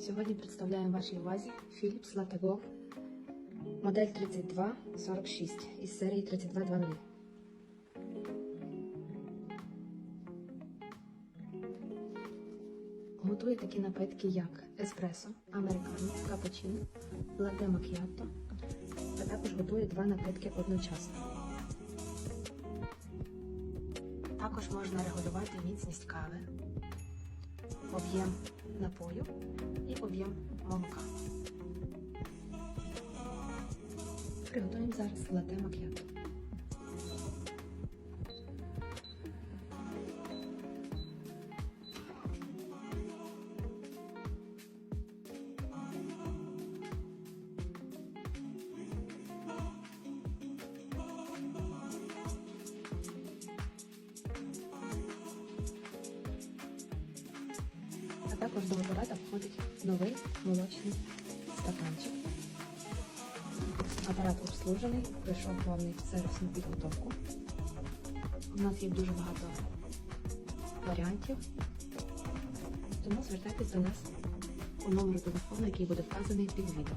Сьогодні представляємо вашій увазі Philips Latte модель 3246 із серії 3200. Готує такі напитки, як еспресо, американо, капучино, латте макіато, а також готує два напитки одночасно. Також можна регулювати міцність кави, об'єм напою і об'єм молока. Приготуємо зараз лате макіато. Також до апарата входить новий молочний стаканчик. Апарат обслужений, пройшов повний сервісну підготовку. У нас є дуже багато варіантів, тому звертайтесь до нас у номеру телефону, який буде вказаний під відео.